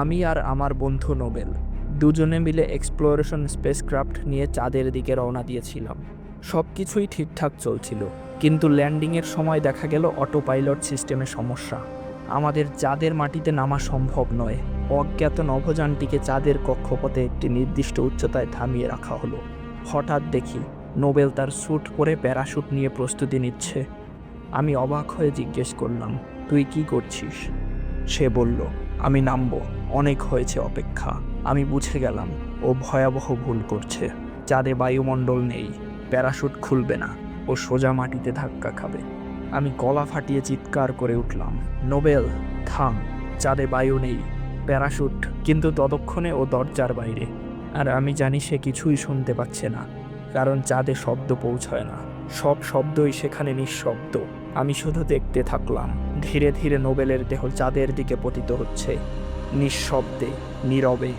আমি আর আমার বন্ধু নোবেল। দুজনে মিলে এক্সপ্লোরেশন স্পেসক্রাফট নিয়ে চাঁদের দিকে রওনা দিয়েছিলাম। সব কিছুই ঠিকঠাক চলছিল, কিন্তু ল্যান্ডিংয়ের সময় দেখা গেল অটো পাইলট সিস্টেমে সমস্যা। আমাদের চাঁদের মাটিতে নামা সম্ভব নয়। অজ্ঞাত নভোযানটিকে চাঁদের কক্ষপথে একটি নির্দিষ্ট উচ্চতায় থামিয়ে রাখা হলো। হঠাৎ দেখি নোবেল তার স্যুট পরে প্যারাশুট নিয়ে প্রস্তুতি নিচ্ছে। আমি অবাক হয়ে জিজ্ঞেস করলাম, তুই কি করছিস? সে বলল আমি নামবো। অনেক হয়েছে অপেক্ষা। আমি বুঝে গেলাম, ও ভয়াবহ ভুল করছে। চাঁদে বায়ুমণ্ডল নেই, প্যারাশুট খুলবে না, ও সোজা মাটিতে ধাক্কা খাবে। আমি গলা ফাটিয়ে চিৎকার করে উঠলাম, নোবেল, থাম, চাঁদে বায়ু নেই, প্যারাশুট। কিন্তু ততক্ষণে ও দরজার বাইরে। আর আমি জানি সে কিছুই শুনতে পাচ্ছে না, কারণ চাঁদে শব্দ পৌঁছয় না। সব শব্দই সেখানে নিঃশব্দ। আমি শুধু দেখতে থাকলাম। ধীরে ধীরে নোবেলের দেহ চাঁদের দিকে পতিত হচ্ছে। নিঃশব্দে নীরবে।